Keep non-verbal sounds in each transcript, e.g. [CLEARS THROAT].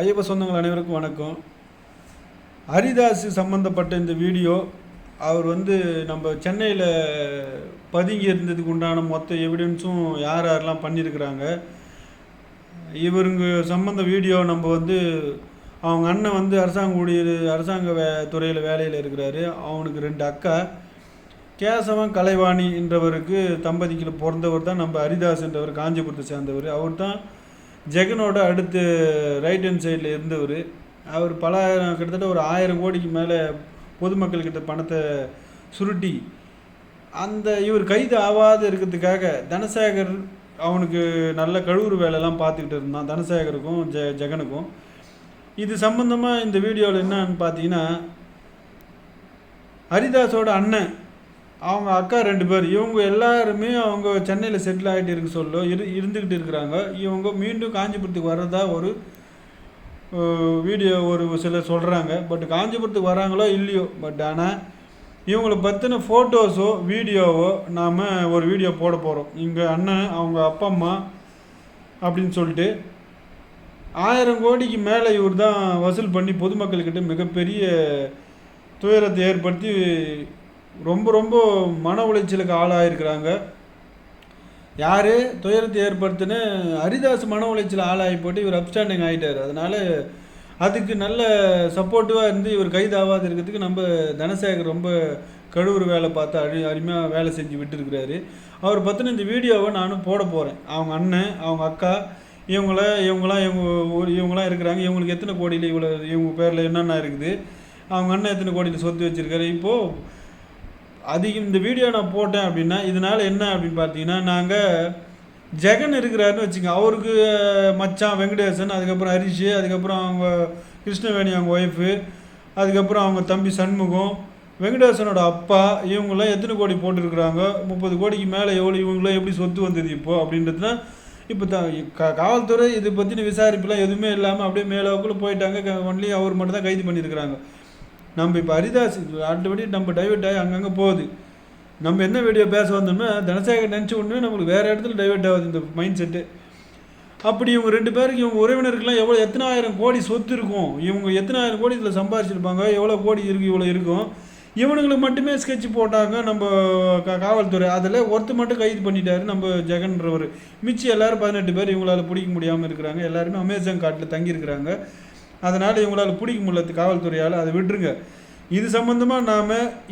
ஐயப்ப சொந்தங்கள் அனைவருக்கும் வணக்கம். ஹரிதாஸ் சம்மந்தப்பட்ட இந்த வீடியோ அவர் வந்து நம்ம சென்னையில் பதுங்கி இருந்ததுக்கு உண்டான மொத்த எவிடன்ஸும் யார் யாரெல்லாம் பண்ணியிருக்கிறாங்க இவருங்க சம்மந்த வீடியோ நம்ம வந்து அவங்க அண்ணன் வந்து அரசாங்க ஊழியர் அரசாங்க வே துறையில் வேலையில் இருக்கிறாரு. அவனுக்கு ரெண்டு அக்கா. கேசவன் கலைவாணி என்றவருக்கு தம்பதிக்கு பிறந்தவர் தான் நம்ம ஹரிதாஸ் என்றவர் காஞ்சிபுரத்தை சேர்ந்தவர். அவர் தான் ஜெகனோட அடுத்து ரைட் ஹேண்ட் சைடில் இருந்தவர். அவர் பல கிட்டத்தட்ட ஒரு ஆயிரம் கோடிக்கு மேலே பொதுமக்கள்கிட்ட பணத்தை சுருட்டி அந்த இவர் கைது ஆகாது இருக்கிறதுக்காக தனசேகர் அவனுக்கு நல்ல கழுவுறு வேலையெல்லாம் பார்த்துக்கிட்டு இருந்தான். தனசேகருக்கும் ஜெ ஜெகனுக்கும். இது சம்மந்தமாக இந்த வீடியோவில் என்னன்னு பார்த்தீங்கன்னா ஹரிதாஸோட அண்ணன் அவங்க அக்கா ரெண்டு பேர் இவங்க எல்லாருமே அவங்க சென்னையில் செட்டில் ஆகிட்டு இருக்க சொல்ல இரு இருந்துக்கிட்டு இருக்கிறாங்க. இவங்க மீண்டும் காஞ்சிபுரத்துக்கு வர்றதா ஒரு வீடியோ ஒரு சிலர் சொல்கிறாங்க பட் காஞ்சிபுரத்துக்கு வராங்களோ இல்லையோ பட் ஆனால் இவங்களை பற்றின ஃபோட்டோஸோ வீடியோவோ நாம் ஒரு வீடியோ போட போகிறோம் இங்கே அண்ணன் அவங்க அப்பா அம்மா அப்படின்னு சொல்லிட்டு ஆயிரம் கோடிக்கு மேலே இவர் தான் வசூல் பண்ணி பொதுமக்கள்கிட்ட மிகப்பெரிய துயரத்தை ஏற்படுத்தி ரொம்ப ரொம்ப மன உளைச்சலுக்கு ஆளாயிருக்கிறாங்க. யார்? துயரத்தை ஏற்படுத்துன்னு ஹரிதாஸ் மன உளைச்சல் ஆளாகி போட்டு இவர் அப்ஸ்டாண்டிங் ஆகிட்டார் அதனால் அதுக்கு நல்ல சப்போர்ட்டிவாக இருந்து இவர் கைதாகாது இருக்கிறதுக்கு நம்ம தனசேகர் ரொம்ப கழுவுறு வேலை பார்த்து அழி அருமையாக வேலை செஞ்சு விட்டுருக்கிறாரு. அவர் பற்றின இந்த வீடியோவை நானும் போட போகிறேன் அவங்க அண்ணன் அவங்க அக்கா இவங்கள இவங்களாம் இவங்க ஒரு இவங்களாம் இருக்கிறாங்க. இவங்களுக்கு எத்தனை கோடியில் இவ்வளோ இவங்க பேரில் என்னென்ன இருக்குது? அவங்க அண்ணன் எத்தனை கோடியில் சொத்து வச்சுருக்காரு? இப்போது அதிகம் இந்த வீடியோ நான் போட்டேன் அப்படின்னா இதனால் என்ன அப்படின்னு பார்த்தீங்கன்னா நாங்கள் ஜெகன் இருக்கிறாருன்னு வச்சுங்க அவருக்கு மச்சான் வெங்கடேசன் அதுக்கப்புறம் ஹரிஷ் அதுக்கப்புறம் அவங்க கிருஷ்ணவேணி அவங்க ஒய்ஃபு அதுக்கப்புறம் அவங்க தம்பி சண்முகம் வெங்கடேசனோட அப்பா இவங்களாம் எத்தனை கோடி போட்டிருக்கிறாங்க? முப்பது கோடிக்கு மேலே எவ்வளோ இவங்களாம் எப்படி சொத்து வந்தது இப்போது அப்படின்றதுனா இப்போ த கா காவல்துறை இதை பற்றின விசாரிப்புலாம் எதுவுமே இல்லாமல் அப்படியே மேலோக்குள்ளே போயிட்டாங்க. ஒன்லி அவர் மட்டும் தான் கைது பண்ணியிருக்கிறாங்க. நம்ம இப்போ ஹரிதாஸ் ஆல்ரெடி நம்ம டைவெர்ட் ஆகி அங்கங்கே போகுது. நம்ம என்ன வீடியோ பேச வந்தோம்னா தனசேகர் நினச்ச உடனே நம்மளுக்கு வேறு இடத்துல டைவெர்ட் ஆகுது இந்த மைண்ட் செட்டு அப்படி இவங்க ரெண்டு பேருக்கு இவங்க உறவினருக்குலாம் எவ்வளோ எத்தனை ஆயிரம் கோடி சொத்து இருக்கும். இவங்க எத்தனை ஆயிரம் கோடி இதில் சம்பாரிச்சிருப்பாங்க எவ்வளோ கோடி இருக்குது இவ்வளோ இருக்கும். இவனுங்களுக்கு மட்டுமே ஸ்கெட்ச் போட்டாங்க நம்ம கா காவல்துறை. அதில் ஒருத்தர் மட்டும் கைது பண்ணிட்டாரு நம்ம ஜெகன்றவர் மிச்சம் எல்லோரும் பதினெட்டு பேர் இவங்களால் பிடிக்க முடியாமல் இருக்கிறாங்க. எல்லாருமே அமேசான் காட்டில் தங்கியிருக்கிறாங்க. அதனால் இவங்களால் பிடிக்க முடியல காவல்துறையால் அதை விட்டுருங்க. இது சம்மந்தமாக நாம்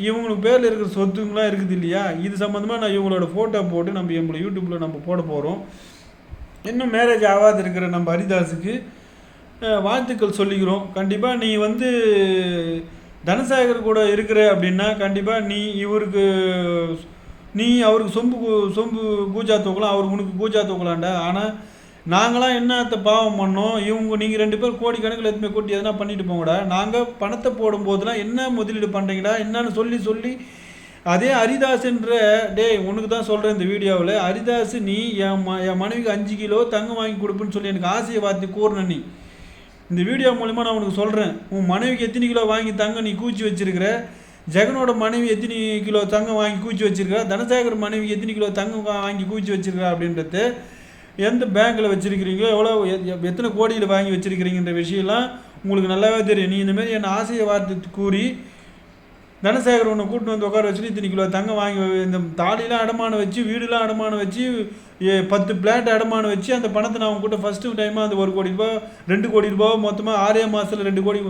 இவங்களுக்கு பேரில் இருக்கிற சொத்துங்களாம் இருக்குது இல்லையா? இது சம்மந்தமாக நான் இவங்களோட ஃபோட்டோ போட்டு நம்ம எங்களை யூடியூப்பில் நம்ம போட போகிறோம் இன்னும் மேரேஜ் ஆகாது இருக்கிற நம்ம ஹரிதாஸுக்கு வாழ்த்துக்கள் சொல்லிக்கிறோம். கண்டிப்பாக நீ வந்து தனசாகர் கூட இருக்கிற அப்படின்னா கண்டிப்பாக நீ இவருக்கு நீ அவருக்கு சொம்பு சொம்பு பூஜா தூக்கலாம் அவருக்கு உனக்கு பூஜா தூக்கலாண்டா ஆனால் நாங்களாம் என்னத்த பாவம் பண்ணோம்? இவங்க நீங்கள் ரெண்டு பேர் கோடி கணக்கில் எதுவுமே கூட்டி எதனா பண்ணிட்டு போங்கடா. நாங்கள் பணத்தை போடும்போதெல்லாம் என்ன முதலீடு பண்ணுறீங்கடா என்னன்னு சொல்லி சொல்லி அதே ஹரிதாஸ்ன்ற டேய் உனக்கு தான் சொல்கிறேன் இந்த வீடியோவில். ஹரிதாஸ் நீ என் ம என் மனைவிக்கு அஞ்சு கிலோ தங்கம் வாங்கி கொடுப்புன்னு சொல்லி எனக்கு ஆசையை பார்த்து கூறின நீ. இந்த வீடியோ மூலிமா நான் உனக்கு சொல்கிறேன் உன் மனைவிக்கு எத்தனை கிலோ வாங்கி தங்கம் நீ கூச்சி வச்சிருக்கிற? ஜெகனோட மனைவி எத்தனை கிலோ தங்கம் வாங்கி கூச்சி வச்சிருக்கா? தனசேகர் மனைவி எத்தனை கிலோ தங்கம் வாங்கி கூச்சி வச்சிருக்கா அப்படின்றது எந்த பேங்க்கில் வச்சுருக்கிறீங்களோ எவ்வளோ எத்தனை கோடியில் வாங்கி வச்சுருக்கிறீங்கன்ற விஷயம்லாம் உங்களுக்கு நல்லாவே தெரியும். நீ இந்தமாரி என் ஆசையை வார்த்தை கூறி தனசேகர் உன்னை கூட்டின்னு வந்து உட்கார வச்சுட்டு இத்தனை கிலோ தங்கம் வாங்கி இந்த தாலிலாம் அடமானம் வச்சு வீடுலாம் அடமானம் வச்சு பத்து பிளாட் அடமானம் வச்சு அந்த பணத்தை நான் உங்ககிட்ட ஃபஸ்ட்டு டைமாக அந்த ஒரு கோடி ரூபா ரெண்டு கோடி ரூபா மொத்தமாக ஆறே மாதத்தில் ரெண்டு கோடி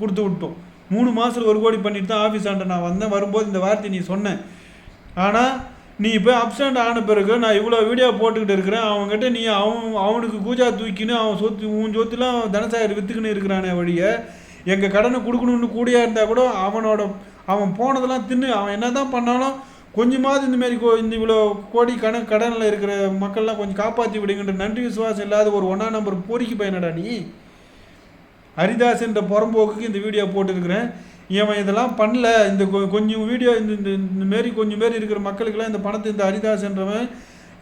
கொடுத்து விட்டோம். மூணு மாதத்தில் ஒரு கோடி பண்ணிட்டு தான் ஆஃபீஸ் ஆண்ட நான் வந்தேன். வரும்போது இந்த வார்த்தை நீ சொன்னேன் ஆனால் நீ இப்போ அப்சண்ட் ஆன பிறகு நான் இவ்வளோ வீடியோ போட்டுக்கிட்டு இருக்கிறேன். அவங்ககிட்ட நீ அவன் அவனுக்கு கூஜா தூக்கின்னு அவன் சொத்து உன் சொத்துலாம் தனசாயர் விற்றுக்குன்னு இருக்கிறானே வழியை எங்கள் கடனை கொடுக்கணுன்னு கூடியா இருந்தால் கூட அவனோட அவன் போனதெல்லாம் தின்னு அவன் என்ன தான் பண்ணாலும் கொஞ்சமாவது இந்தமாரி கோ இந்த இவ்வளோ கோடி கண கடனில் இருக்கிற மக்கள்லாம் கொஞ்சம் காப்பாற்றி விடுங்கன்ற நன்றி விசுவாசம் இல்லாத ஒரு ஒன்றா நம்பர் பொறிக்கு பயனடா நீ? ஹரிதாஸ் என்ற புறம்போக்குக்கு இந்த வீடியோ போட்டிருக்கிறேன். இவன் இதெல்லாம் பண்ணல. இந்த கொஞ்சம் வீடியோ இந்த இந்த மாரி கொஞ்சம் பேர் இருக்கிற மக்களுக்கெல்லாம் இந்த பணத்தை இந்த ஹரிதாஸ்ன்றவன்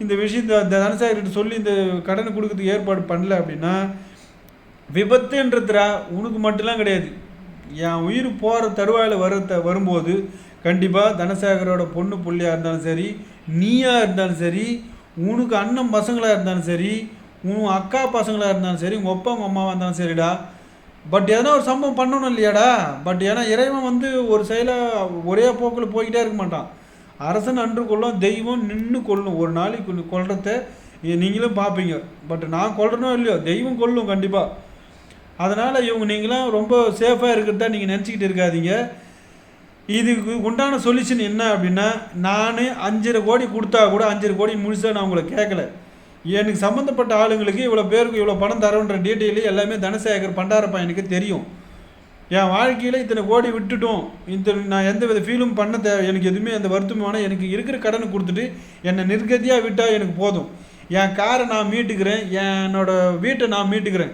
இந்த விஷயம் இந்த தனசாகர்கிட்ட சொல்லி இந்த கடனை கொடுக்கறதுக்கு ஏற்பாடு பண்ணல அப்படின்னா விபத்துன்றதுரா உனக்கு மட்டும்லாம் கிடையாது. என் உயிர் போகிற தருவாயில் வர வரும்போது கண்டிப்பாக தனசாகரோட பொண்ணு புள்ளியாக இருந்தாலும் சரி நீயாக இருந்தாலும் சரி உனக்கு அண்ணன் பசங்களாக இருந்தாலும் சரி உன் அக்கா பசங்களாக இருந்தாலும் சரி உங்கள் அப்பா உங்கள் அம்மாவாக இருந்தாலும் சரிடா பட் எதனா ஒரு சம்பவம் பண்ணணும் இல்லையாடா? பட் ஏன்னா இறைவன் வந்து ஒரு செயலாக ஒரே போக்கில் போய்கிட்டே இருக்க மாட்டான். அரசன் அன்று கொள்ளும் தெய்வம் நின்று கொள்ளும் ஒரு நாளைக்கு கொள்றத நீங்களும் பார்ப்பீங்க பட் நான் கொள்றனோ இல்லையோ தெய்வம் கொல்லும் கண்டிப்பாக அதனால் இவங்க நீங்களாம் ரொம்ப சேஃபாக இருக்கிறதா நீங்கள் நினச்சிக்கிட்டு இருக்காதீங்க. இதுக்கு உண்டான சொல்யூஷன் என்ன அப்படின்னா நான் அஞ்சரை கோடி கொடுத்தா கூட அஞ்சரை கோடி முழுசாக நான் உங்களை கேட்கல எனக்கு சம்மந்தப்பட்ட ஆளுங்களுக்கு இவ்வளோ பேருக்கு இவ்வளோ பணம் தரோன்ற டீட்டெயிலு எல்லாமே தனசேகர் பண்டாரப்பா எனக்கு தெரியும். என் வாழ்க்கையில் இத்தனை கோடி விட்டுட்டோம். இந்த நான் எந்த வித ஃபீலும் பண்ண தேவை எனக்கு எதுவுமே அந்த வருத்தமான எனக்கு இருக்கிற கடனை கொடுத்துட்டு என்னை நிர்கதியாக விட்டால் எனக்கு போதும். என் காரை நான் மீட்டுக்கிறேன் என்னோடய வீட்டை நான் மீட்டுக்கிறேன்.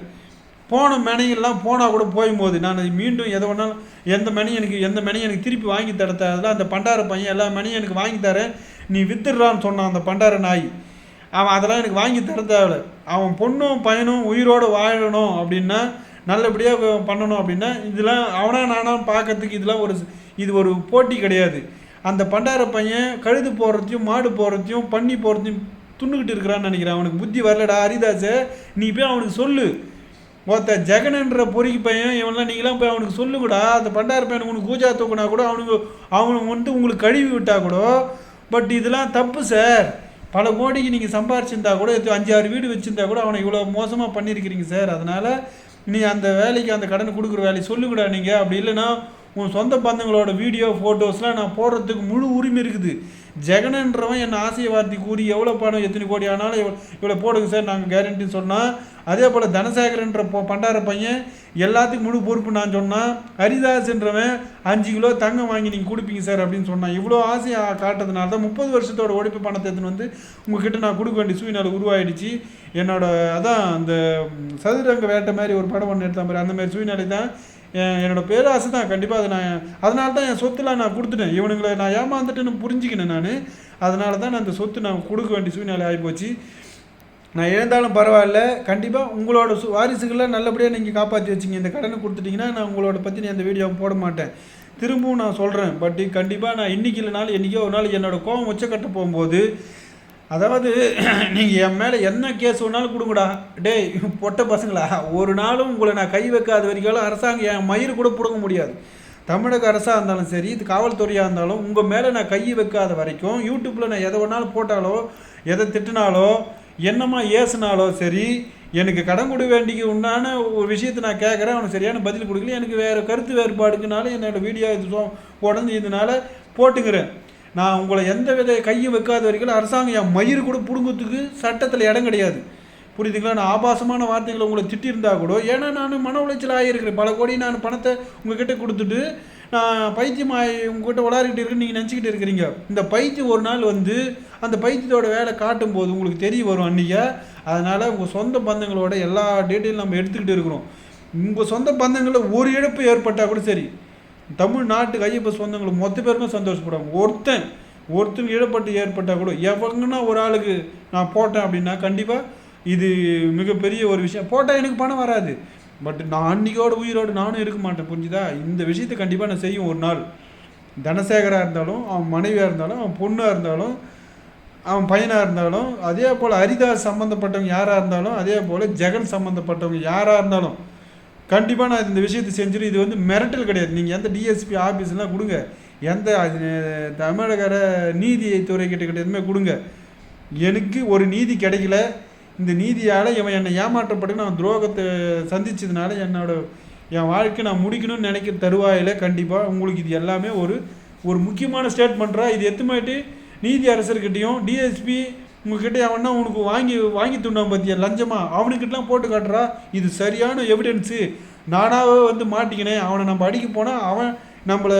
போன மெனையெல்லாம் போனால் கூட போகும்போது நான் மீண்டும் எதை வேணாலும் எந்த மணி எனக்கு எந்த மணி எனக்கு திருப்பி வாங்கி தர அதெல்லாம் அந்த பண்டார பையன் எல்லா மணியும் எனக்கு வாங்கி தரேன். நீ வித்துடுறான்னு சொன்னான் அந்த பண்டார நாய். அவன் அதெல்லாம் எனக்கு வாங்கி தர தேவையில்ல அவன் பொண்ணும் பையனும் உயிரோடு வாழணும் அப்படின்னா நல்லபடியாக பண்ணணும் அப்படின்னா இதெல்லாம் அவனா நானும் பார்க்கறதுக்கு இதெல்லாம் ஒரு இது ஒரு போட்டி கிடையாது. அந்த பண்டார பையன் கழுது போடுறதையும் மாடு போடுறதையும் பண்ணி போடுறதையும் துண்ணுக்கிட்டு இருக்கிறான்னு நினைக்கிறேன். அவனுக்கு புத்தி வரலடா ஹரிதாஸை நீ போய் அவனுக்கு சொல்லு. ஒருத்த ஜெகனன்ற பொறிக்கு பையன் இவன்லாம் நீங்களாம் போய் அவனுக்கு சொல்லுக்கூடா அந்த பண்டார பையனுக்கு உனக்கு கூஜா தூக்குனா கூட அவனுக்கு அவனுக்கு வந்துட்டு உங்களுக்கு கழுவி விட்டா கூட பட் இதெல்லாம் தப்பு சார். பல கோடிக்கு நீங்கள் சம்பாரிச்சிருந்தா கூட அஞ்சு ஆறு வீடு வச்சுருந்தா கூட அவனை இவ்வளோ மோசமாக பண்ணியிருக்கிறீங்க சார். அதனால் நீ அந்த வேலைக்கு அந்த கடன் கொடுக்குற வேலையை சொல்லுக்கூடா நீங்கள் அப்படி இல்லைன்னா உன் சொந்த பந்தங்களோட வீடியோ ஃபோட்டோஸ்லாம் நான் போடுறதுக்கு முழு உரிமை இருக்குது. ஜெகனன்றவன் என் ஆசையை வார்த்தை கூறி எவ்வளோ பணம் எத்தனை கோடி ஆனாலும் இவ்வளோ போடுங்க சார். நாங்கள் கேரண்டின்னு சொன்னால் அதே போல் தனசேகரன்ற பண்டார பையன் எல்லாத்துக்கும் முழு பொறுப்பு நான் சொன்னால் ஹரிதாஸ்ன்றவன் அஞ்சு கிலோ தங்கம் வாங்கி நீங்கள் கொடுப்பீங்க சார் அப்படின்னு சொன்னான் இவ்வளோ ஆசையாக காட்டுறதுனால தான் முப்பது வருஷத்தோட உழைப்பு பணத்தை எடுத்துன்னு வந்து உங்ககிட்ட நான் கொடுக்க வேண்டிய சூழ்நிலை உருவாயிடுச்சு. என்னோட அதான் அந்த சதுரங்க வேட்டை மாதிரி ஒரு படம் ஒன்று எடுத்த மாதிரி அந்த மாதிரி சூழ்நிலை தான் என்னோடய பேராசை தான். கண்டிப்பாக அதை நான் அதனால தான் என் சொத்துலாம் நான் கொடுத்துட்டேன். இவனுங்களை நான் ஏமாந்துட்டுன்னு புரிஞ்சுக்கினேன் நான். அதனால தான் நான் அந்த சொத்து நான் கொடுக்க வேண்டிய சூழ்நிலை ஆகிப்போச்சு நான் இழந்தாலும் பரவாயில்ல. கண்டிப்பாக உங்களோட சு வாரிசுகளை நல்லபடியாக நீங்கள் காப்பாற்றி வச்சிங்க. இந்த கடனை கொடுத்துட்டிங்கன்னா நான் உங்களோட பற்றி நான் அந்த வீடியோவை போட மாட்டேன். திரும்பவும் நான் சொல்கிறேன் பட் கண்டிப்பாக நான் இன்றைக்கி இல்லைனாலும் என்றைக்கோ ஒரு நாள் என்னோடய கோவம் உச்சக்கட்ட போகும்போது அதாவது [CLEARS THROAT] நீங்கள் என் மேலே என்ன கேஸ் வேணாலும் கொடுங்கடா. டேய் பொட்ட பசங்களா ஒரு நாளும் உங்களை நான் கை வைக்காத வரைக்கும் அரசாங்கம் என் மயிர் கூட பிடுங்க முடியாது. தமிழக அரசாக இருந்தாலும் சரி இது காவல்துறையாக இருந்தாலும் உங்கள் மேலே நான் கை வைக்காத வரைக்கும் யூடியூப்பில் நான் எதை வேணாலும் போட்டாலோ எதை திட்டினாலோ என்னம்மா ஏசுனாலோ சரி எனக்கு கடன் கொடு வேண்டிக்கு உண்டான ஒரு விஷயத்தை நான் கேட்குறேன் அவனுக்கு சரியான பதில் கொடுக்கல எனக்கு வேறு கருத்து வேறுபாடுக்குனால என்னோடய வீடியோ இது உடஞ்சி இதனால் போட்டுக்கிறேன். நான் உங்களை எந்த வித கையும் வைக்காத வரைக்கும் அரசாங்கம் என் மயிர் கூட பிடுங்கிறதுக்கு சட்டத்தில் இடம் கிடையாது. புரியுதுங்களா? நான் ஆபாசமான வார்த்தைகளை உங்களை திட்டிருந்தா கூட ஏன்னா நான் மன உளைச்சல் ஆகியிருக்கிறேன் பல கோடி நான் பணத்தை உங்ககிட்ட கொடுத்துட்டு நான் பைத்தியம் ஆகி உங்ககிட்ட விளாடிக்கிட்டு இருக்குன்னு நீங்கள் நினச்சிக்கிட்டு இருக்கிறீங்க. இந்த பைத்தியம் ஒரு நாள் வந்து அந்த பைத்தியத்தோட வேலை காட்டும் போது உங்களுக்கு தெரிய வரும் அன்றைக்கே அதனால் உங்கள் சொந்த பந்தங்களோட எல்லா டீட்டெயிலும் நம்ம எடுத்துக்கிட்டு இருக்கிறோம். உங்கள் சொந்த பந்தங்களில் ஒரு இழப்பு ஏற்பட்டால் கூட சரி. தமிழ்நாட்டுக்கு ஐயப்ப சொந்தங்களுக்கு மொத்த பேருமே சந்தோஷப்படுவாங்க. ஒருத்தன் ஒருத்தன் இழப்பட்டு ஏற்பட்டால் கூட எவங்கன்னா ஒரு ஆளுக்கு நான் போட்டேன் அப்படின்னா கண்டிப்பாக இது மிகப்பெரிய ஒரு விஷயம். போட்டால் எனக்கு பணம் வராது. பட் நான் அன்றைக்கோட உயிரோடு நானும் இருக்க மாட்டேன் புரிஞ்சுதா? இந்த விஷயத்தை கண்டிப்பாக நான் செய்யும் ஒரு நாள். தனசேகராக இருந்தாலும் அவன் மனைவியாக இருந்தாலும் அவன் பொண்ணாக இருந்தாலும் அவன் பையனாக இருந்தாலும் அதே போல் ஹரிதாஸ் சம்மந்தப்பட்டவங்க யாராக இருந்தாலும் அதே போல் ஜெகன் சம்மந்தப்பட்டவங்க யாராக இருந்தாலும் கண்டிப்பாக நான் இந்த விஷயத்தை செஞ்சிடும் இது வந்து மிரட்டல் கிடையாது. நீங்கள் எந்த டிஎஸ்பி ஆஃபீஸ்லாம் கொடுங்க. எந்த தமிழக நீதித்துறை கிட்ட கிட்ட எதுவுமே கொடுங்க. எனக்கு ஒரு நீதி கிடைக்கல. இந்த நீதியால் இவன் என்னை ஏமாற்றப்பட்டு நான் துரோகத்தை சந்தித்ததுனால என்னோட என் வாழ்க்கை நான் முடிக்கணும்னு நினைக்கிற தருவாயில் கண்டிப்பாக உங்களுக்கு இது எல்லாமே ஒரு ஒரு முக்கியமான ஸ்டேட்மெண்ட்ரா இது எத்துமாயிட்டு நீதி அரசர்கிட்டையும் டிஎஸ்பி உங்ககிட்ட அவனா உனக்கு வாங்கி வாங்கி துண்டான் பார்த்தியா லஞ்சமாக அவனுக்கிட்டலாம் போட்டு காட்டுறா. இது சரியான எவிடன்ஸு நானாகவே வந்து மாட்டிக்கினேன். அவனை நம்ம அடிக்க போனால் அவன் நம்மளை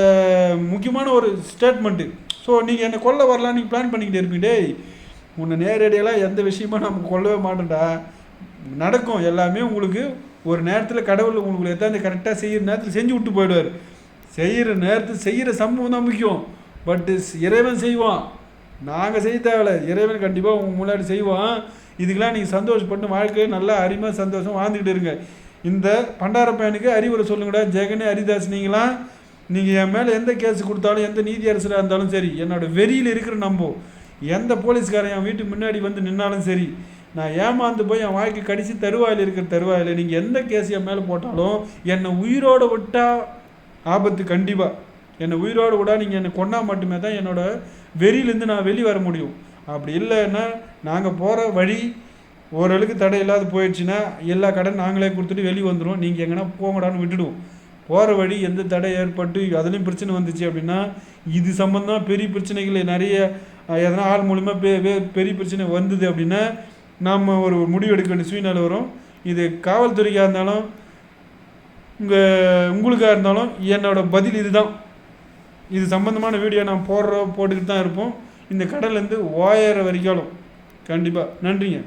முக்கியமான ஒரு ஸ்டேட்மெண்ட்டு ஸோ நீங்கள் என்னை கொல்ல வரலான்னு நீங்கள் பிளான் பண்ணிக்கிட்டே இருப்பீங்க. டேய் உன்னை நேரடியெல்லாம் எந்த விஷயமும் நம்ம கொள்ளவே மாட்டோம்டா. நடக்கும் எல்லாமே உங்களுக்கு ஒரு நேரத்தில் கடவுள் உங்களுக்கு எதாவது கரெக்டாக செய்கிற நேரத்தில் செஞ்சு விட்டு போயிடுவார். செய்கிற நேரத்தில் செய்கிற சம்பவம் தான் முக்கியம். பட்டு இறைவன் செய்வான். நாங்கள் செய்ய தேவையில்ல. இறைவன் கண்டிப்பாக உங்கள் முன்னாடி செய்வான். இதுக்கெல்லாம் நீங்கள் சந்தோஷப்பட்டு வாழ்க்கையை நல்லா அருமையாக சந்தோஷம் வாழ்ந்துக்கிட்டு இருங்க. இந்த பண்டார பையனுக்கு அறிவுரை சொல்லுங்கடா. ஜெகனே ஹரிதாஸ் நீங்களாம் நீங்கள் என் மேலே எந்த கேஸ் கொடுத்தாலும் எந்த நீதி அரசராக இருந்தாலும் சரி என்னோடய வெறியில் இருக்கிற நம்போ எந்த போலீஸ்காரன் என் வீட்டுக்கு முன்னாடி வந்து நின்னாலும் சரி நான் ஏமாந்து போய் என் வாழ்க்கை கடிச்சு தருவாயில் இருக்கிற தருவாயில் நீங்கள் எந்த கேஸ் என் மேலே போட்டாலும் என்னை உயிரோடு விட்டால் ஆபத்து கண்டிப்பாக என்னை உயிரோடு விடா நீங்கள் என்னை கொண்டா மட்டுமே தான் என்னோட வெறியிலேருந்து நான் வெளியே வர முடியும். அப்படி இல்லைன்னா நாங்கள் போகிற வழி ஓரளவுக்கு தடை இல்லாத போயிடுச்சுன்னா எல்லா கடன் நாங்களே கொடுத்துட்டு வெளியே வந்துடும் நீங்கள் எங்கன்னா போங்கடான்னு விட்டுடுவோம். போகிற வழி எந்த தடை ஏற்பட்டு அதுலேயும் பிரச்சனை வந்துச்சு அப்படின்னா இது சம்மந்தம் பெரிய பிரச்சனைகள் நிறைய எதனா ஆள் மூலிமா பெ பெ- பெரிய பிரச்சனை வந்தது அப்படின்னா நாம் ஒரு முடிவு எடுக்க வேண்டிய சூழ்நிலை வரும். இது காவல்துறைக்காக இருந்தாலும் உங்கள் உங்களுக்காக இருந்தாலும் என்னோடய பதில் இதுதான். இது சம்மந்தமான வீடியோ நான் போடுற போட்டுக்கிட்டு தான் இருப்போம். இந்த கடல்லேருந்து ஓயற வரைக்காலும் கண்டிப்பாக நன்றிங்க.